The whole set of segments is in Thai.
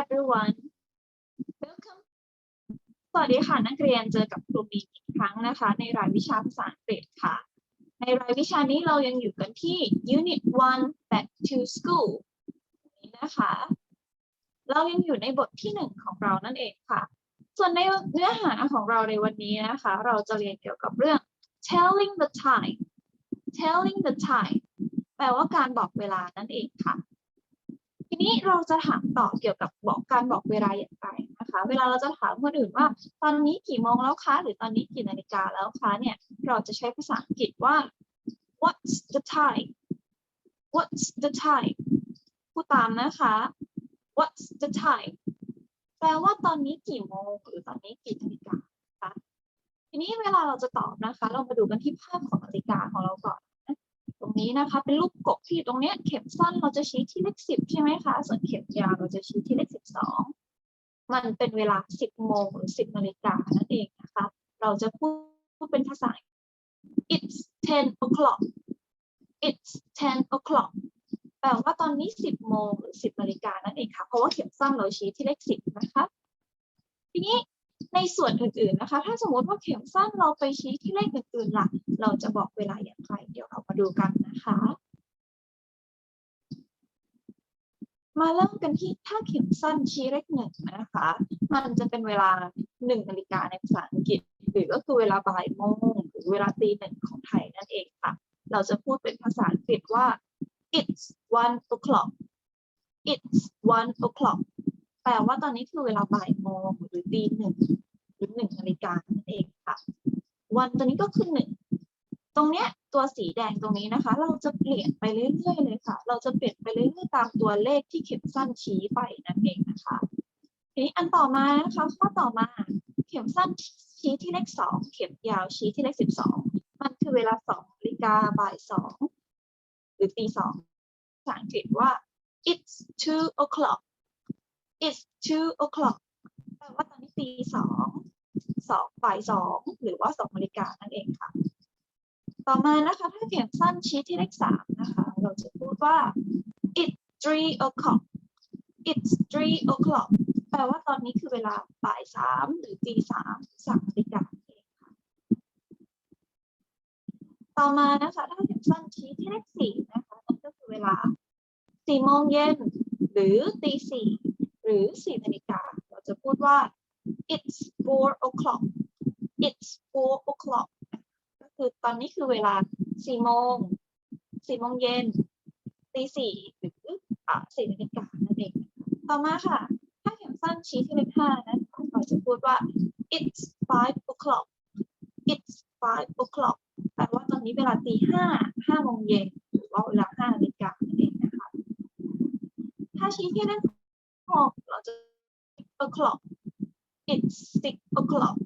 everyone welcome สวัสดีค่ะนักเรียนเจอกับครูบีอีกครั้งนะคะ ในรายวิชาภาษาอังกฤษค่ะ ในรายวิชานี้เรายังอยู่กันที่ unit 1 back to school นี้นะคะ เรายังอยู่ในบทที่หนึ่งของเรานั่นเองค่ะ ส่วนในเนื้อหาของเราในวันนี้นะคะ เราจะเรียนเกี่ยวกับเรื่อง telling the time telling the time แปลว่าการบอกเวลานั่นเองค่ะ ทีนี้เราจะถามต่อเกี่ยวกับบอกการบอกเวลาอย่างไรนะคะ เวลาเราจะถามคนอื่นว่า ตอนนี้กี่โมงแล้วคะหรือตอนนี้กี่นาฬิกาแล้วคะเนี่ยเราจะใช้ภาษาอังกฤษว่า what's the time what's the time พูดตามนะคะ what's the time แปลว่าตอนนี้กี่โมงหรือตอนนี้กี่นาฬิกาคะทีนี้เวลาเราจะตอบนะคะ เรามาดูกันที่ภาพของนาฬิกาของเราก่อน นี้นะคะ เป็นรูปกบที่อยู่ตรงเนี้ยเข็มสั้นเราจะชี้ที่เลขสิบใช่ไหมคะ ส่วนเข็มยาวเราจะชี้ที่เลขสิบสองมันเป็นเวลาสิบโมงหรือสิบนาฬิกานั่นเองนะคะ เราจะพูดเป็นภาษา it's ten o'clock it's ten o'clock แปลว่าตอนนี้สิบโมงหรือสิบนาฬิกานั่นเองค่ะ เพราะว่าเข็มสั้นเราชี้ที่เลขสิบนะคะ ทีนี้ ในส่วนอื่นๆนะคะ ถ้าสมมติว่าเข็มสั้นเราไปชี้ที่เลขอื่นๆล่ะ เราจะบอกเวลาอย่างไร เดี๋ยวเรามาดูกันนะคะ มาเริ่มกันที่ถ้าเข็มสั้นชี้เลขหนึ่งนะคะ มันจะเป็นเวลาหนึ่งนาฬิกาในภาษาอังกฤษ หรือก็คือเวลาบ่ายโมงหรือเวลาตีหนึ่งของไทยนั่นเองค่ะ เราจะพูดเป็นภาษาอังกฤษว่า it's one o'clock it's one o'clock แปลว่าตอนนี้คือเวลาบ่ายโมงหรือตีหนึ่งหรือหนึ่งนาฬิกานั่นเองค่ะ วันตัวนี้ก็คือหนึ่งตรงเนี้ยตัวสีแดงตรงนี้นะคะ เราจะเปลี่ยนไปเรื่อยๆเลยค่ะ เราจะเปลี่ยนไปเรื่อยๆตามตัวเลขที่เข็มสั้นชี้ไปนั่นเองนะคะทีนี้อันต่อมานะคะข้อต่อมา เข็มสั้นชี้ที่เลขสองเข็มยาวชี้ที่เลขสิบสองมันคือเวลาสองนาฬิกาบ่ายสองหรือตีสองภาษาอังกฤษว่า it's two o'clock it's two o'clock แปลว่าตอนนี้ตีสองสองบ่ายสองหรือว่าสองนาฬิกานั่นเองค่ะ ต่อมานะคะ ถ้าเข็มสั้นชี้ที่เลขสามนะคะ เราจะพูดว่า it's three o'clock it's three o'clock แปลว่าตอนนี้คือเวลาบ่ายสามหรือตีสามสามนาฬิกาเองค่ะ ต่อมานะคะ ถ้าเข็มสั้นชี้ที่เลขสี่นะคะนั่นก็คือเวลาสี่โมงเย็นหรือตีสี่ หรือสี่นาฬิกาเราจะพูดว่า it's four o'clock it's four o'clock ก็คือตอนนี้คือเวลาสี่โมงสี่โมงเย็นตีสี่หรืออ่าสี่นาฬิกานั่นเอง ต่อมาค่ะ ถ้าเข็มสั้นชี้ที่เลขห้านะเราจะพูดว่า it's five o'clock it's five o'clock แปลว่าตอนนี้เวลาตีห้าห้าโมงเย็นหรือว่าเวลาห้านาฬิกานั่นเองนะคะ ถ้าชี้ที่เลข หกเราจะ six o'clock it's six o'clock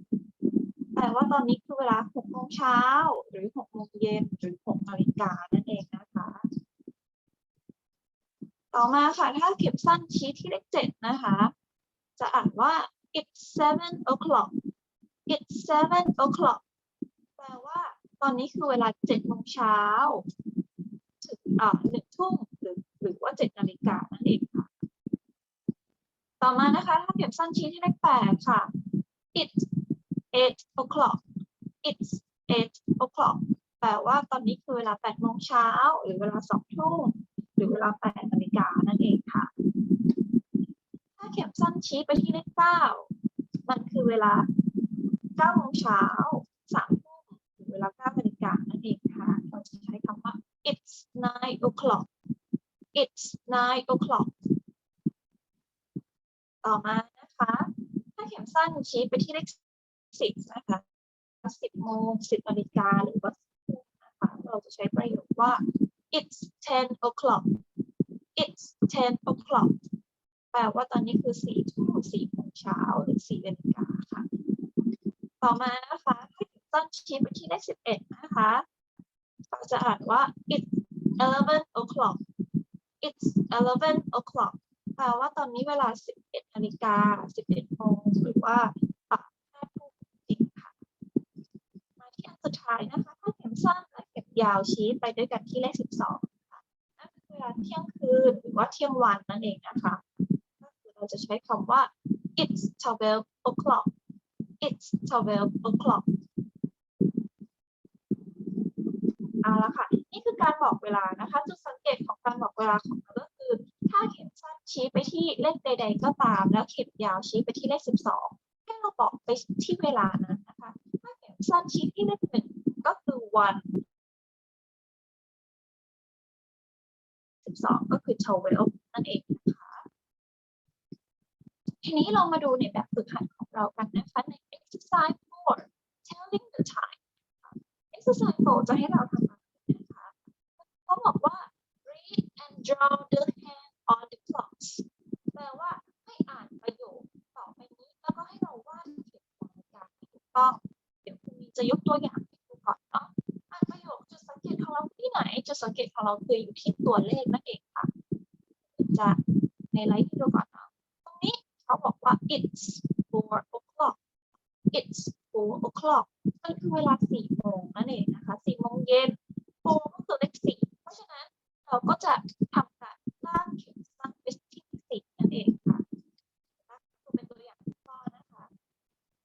แปลว่าตอนนี้คือเวลาหกโมงเช้า หรือหกโมงเย็นหรือหกนาฬิกานั่นเองนะคะ ต่อมาค่ะ ถ้าเข็มสั้นชี้ที่เลขเจ็ดนะคะ จะอ่านว่า it's seven o'clock it's seven o'clock แปลว่าตอนนี้คือเวลาเจ็ดโมงเช้าถึงอ่าหนึ่งทุ่มหรือหรือว่าเจ็ดนาฬิกานั่นเองค่ะ ต่อมานะคะถ้าเข็มสั้นชี้ที่เลขแปดค่ะ it's eight o'clock it's eight o'clock แปลว่าตอนนี้คือเวลาแปดโมงเช้าหรือเวลาสองทุ่มหรือเวลาแปดนาฬิกานั่นเองค่ะ ถ้าเข็มสั้นชี้ไปที่เลขเก้ามันคือเวลาเก้าโมงเช้าสามทุ่มหรือเวลาเก้านาฬิกานั่นเองค่ะ เราจะใช้คำว่า it's nine o'clock it's nine o'clock ต่อมานะคะ ถ้าเข็มสั้นชี้ไปที่เลขสิบนะคะสิบโมงสิบนาฬิกาหรือว่า10ทุ่มนะคะเราจะใช้ประโยคว่า it's ten o'clock it's ten o'clock แปลว่าตอนนี้คือสี่ทุ่มสี่โมงเช้าหรือสี่นาฬิกาค่ะ ต่อมานะคะถ้าเข็มสั้นชี้ไปที่เลขสิบเอ็ดนะคะเราจะอ่านว่า it's eleven o'clock it's eleven o'clock แปลว่าตอนนี้เวลาสิบ 11นาฬิกา11โมงหรือว่าอะ5ทุ่มจริงค่ะ มาที่อันสุดท้ายนะคะถ้าเข็มสั้นและเข็มยาวชี้ไปด้วยกันที่เลข 12ค่ะนั่นคือเวลาเที่ยงคืนหรือว่าเที่ยงวันนั่นเองนะคะก็คือเราจะใช้คำว่า it's 12 o'clock it's 12 o'clock เอาละค่ะ นี่คือการบอกเวลานะคะ จุดสังเกตของการบอกเวลาของ ชี้ไปที่เลขใด ๆ ก็ตาม แล้วเข็มยาวชี้ไปที่เลข 12 ให้เราบอกไปที่เวลานั้นนะคะ ถ้าเข็มสั้นชี้ที่เลขหนึ่งก็คือ one 12 ก็คือ 12 นั่นเองนะคะ ทีนี้เรามาดูในแบบฝึกหัดของเรากันนะคะใน exercise 4 telling the time exercise 4จะให้เราทำอะไรนะคะเขาบอกว่า read and draw the hand on the clocks แปลว่าให้อ่านประโยคต่อไปนี้ แล้วก็ให้เราวาดเข็มนาฬิกาที่ถู เดี๋ยวคุณจะยกตัวอย่างให้ดูก่อนเนาะประโยคจุดสังเกตของเราที่ไหนจุดสังเกตของเราคืออยู่ที่ตัวเลขนั่นเองค่ะ จะในไลฟ์ที่ดูก่อนเนาะตรงนี้เขาบอกว่า it's four o'clock it's four o'clock มันคือเวลาสี่โมงนั่นเองนะคะสี่โมงเย็น four ก็คือเลขสี่เพราะฉะนั้นเราก็จะทำการลากเข็มสั้นไปที่สี่นั่นเองค่ะดูเป็นตัวอย่างข้อนะคะ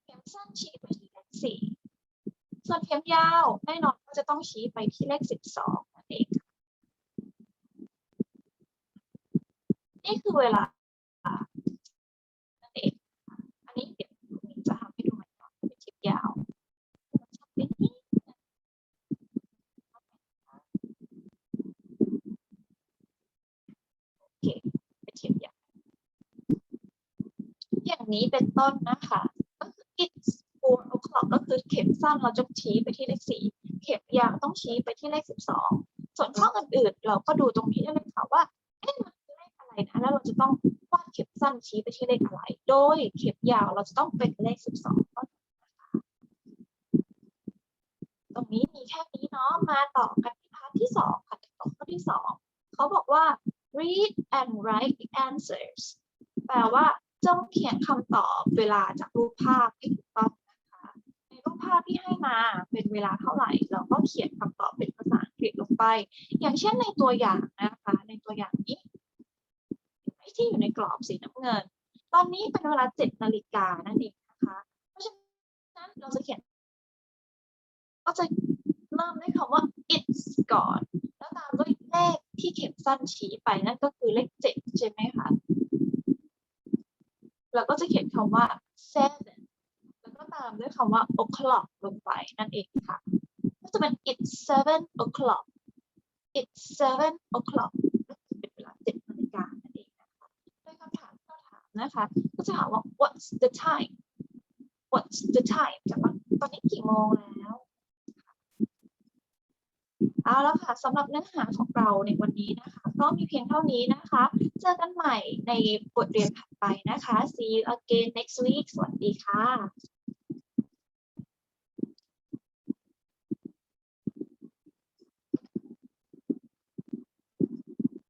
เข็มสั้นชี้ไปที่ สี่ส่วนเข็มยาวแน่นอนก็จะต้องชี้ไปที่เลขสิบสองนั่นเองค่ะนี่คือเวลานั่นเองอันนี้เดี๋ยวคุณจะทำให้ดูใหม่ก่อนเป็นคลิปยาวเป็นนิดนึงโอเคเป็นคลิปยาวอย่างนี้เป็นต้นนะคะก็คือ it's ก็คือเข็มสั้นเราจะชี้ไปที่เลขสี่เข็มยาวต้องชี้ไปที่เลขสิบสองส่วนข้ออื่นๆ เราก็ดูตรงนี้ได้เลยค่ะว่าเอ๊ะมันคือเลขอะไรนะแล้วเราจะต้องวาดเข็มสั้นชี้ไปที่เลขอะไร โดยเข็มยาวเราจะต้องเป็นเลขสิบสองตรงนี้มีแค่นี้เนาะมาต่อกันที่พาร์ทที่สองค่ะต่อข้อที่สองเขาบอกว่า read and write the answers แปลว่าจงเขียนคำตอบเวลาจากรูปภาพให้ถู ภาพที่ให้มาเป็นเวลาเท่าไหร่ เราก็เขียนคำตอบเป็นภาษาอังกฤษลงไป อย่างเช่นในตัวอย่างนะคะ ในตัวอย่างนี้ที่อยู่ในกรอบสีน้ำเงิน ตอนนี้เป็นเวลาเจ็ดนาฬิกานั่นเองนะคะ เพราะฉะนั้นเราจะเขียน ก็จะเริ่มด้วยคำว่า it's ก่อน แล้วตามด้วยเลขที่เข็มสั้นชี้ไปนั่นก็คือเลขเจ็ดใช่ไหมคะเราก็จะเขียนคำว่า seven แล้วก็ตามด้วย คำว่า o'clock ลงไปนั่นเองค่ะ ก็จะเป็น it's seven o'clock it's seven o'clock ก็คือเป็นเวลาเจ็ดนาฬิกานั่นเองนะคะโดยคำถามที่เราถามนะคะ ก็จะถามว่า what's the time what's the time จะว่าตอนนี้กี่โมงแล้วเอาแล้วค่ะสำหรับเนื้อหาของเราในวันนี้นะคะ ก็มีเพียงเท่านี้นะคะ เจอกันใหม่ในบทเรียนถัดไปนะคะ see you again next week สวัสดีค่ะ